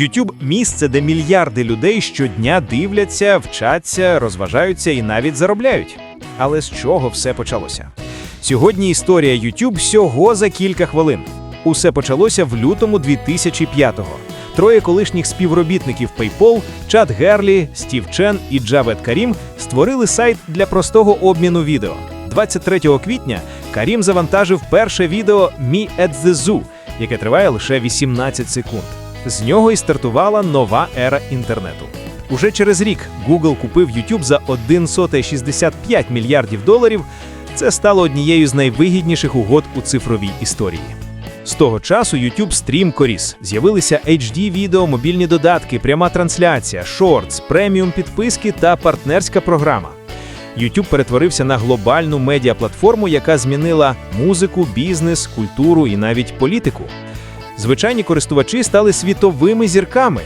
YouTube – місце, де мільярди людей щодня дивляться, вчаться, розважаються і навіть заробляють. Але з чого все почалося? Сьогодні історія YouTube всього за кілька хвилин. Усе почалося в лютому 2005-го. Троє колишніх співробітників PayPal – Чад Герлі, Стів Чен і Джавед Карім створили сайт для простого обміну відео. 23 квітня Карім завантажив перше відео «Me at the Zoo», яке триває лише 18 секунд. З нього і стартувала нова ера інтернету. Уже через рік Google купив YouTube за 1,65 мільярдів доларів. Це стало однією з найвигідніших угод у цифровій історії. З того часу YouTube стрімко ріс. З'явилися HD-відео, мобільні додатки, пряма трансляція, шортс, преміум підписки та партнерська програма. YouTube перетворився на глобальну медіаплатформу, яка змінила музику, бізнес, культуру і навіть політику. Звичайні користувачі стали світовими зірками.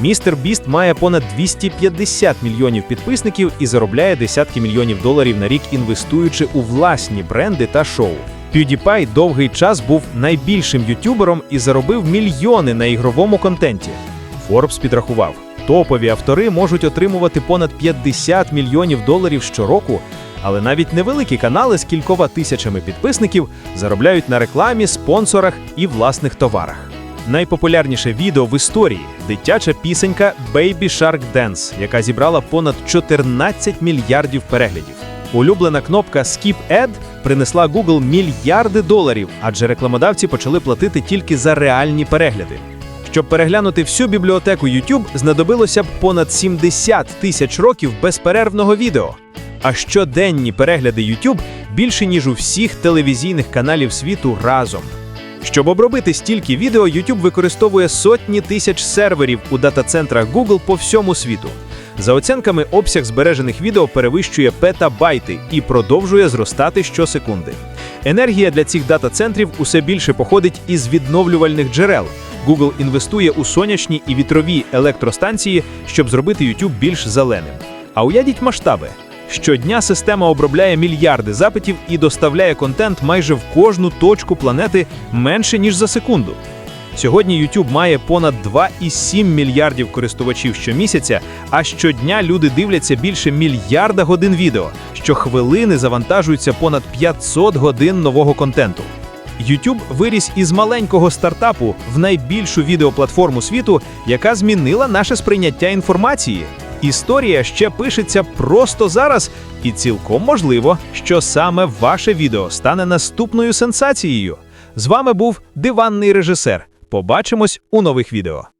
Містер Біст має понад 250 мільйонів підписників і заробляє десятки мільйонів доларів на рік, інвестуючи у власні бренди та шоу. PewDiePie довгий час був найбільшим ютюбером і заробив мільйони на ігровому контенті. Forbes підрахував, топові автори можуть отримувати понад 50 мільйонів доларів щороку, але навіть невеликі канали з кількома тисячами підписників заробляють на рекламі, спонсорах і власних товарах. Найпопулярніше відео в історії дитяча пісенька Baby Shark Dance, яка зібрала понад 14 мільярдів переглядів. Улюблена кнопка Skip Ad принесла Google мільярди доларів, адже рекламодавці почали платити тільки за реальні перегляди. Щоб переглянути всю бібліотеку YouTube, знадобилося б понад 70 тисяч років безперервного відео. А щоденні перегляди YouTube більше ніж у всіх телевізійних каналів світу разом. Щоб обробити стільки відео, YouTube використовує сотні тисяч серверів у дата-центрах Google по всьому світу. За оцінками, обсяг збережених відео перевищує петабайти і продовжує зростати щосекунди. Енергія для цих дата-центрів усе більше походить із відновлювальних джерел. Google інвестує у сонячні і вітрові електростанції, щоб зробити YouTube більш зеленим. А уявіть масштаби. Щодня система обробляє мільярди запитів і доставляє контент майже в кожну точку планети менше ніж за секунду. Сьогодні YouTube має понад 2,7 мільярдів користувачів щомісяця, а щодня люди дивляться більше мільярда годин відео. Щохвилини завантажуються понад 500 годин нового контенту. YouTube виріс із маленького стартапу в найбільшу відеоплатформу світу, яка змінила наше сприйняття інформації. Історія ще пишеться просто зараз, і цілком можливо, що саме ваше відео стане наступною сенсацією. З вами був диванний режисер. Побачимось у нових відео.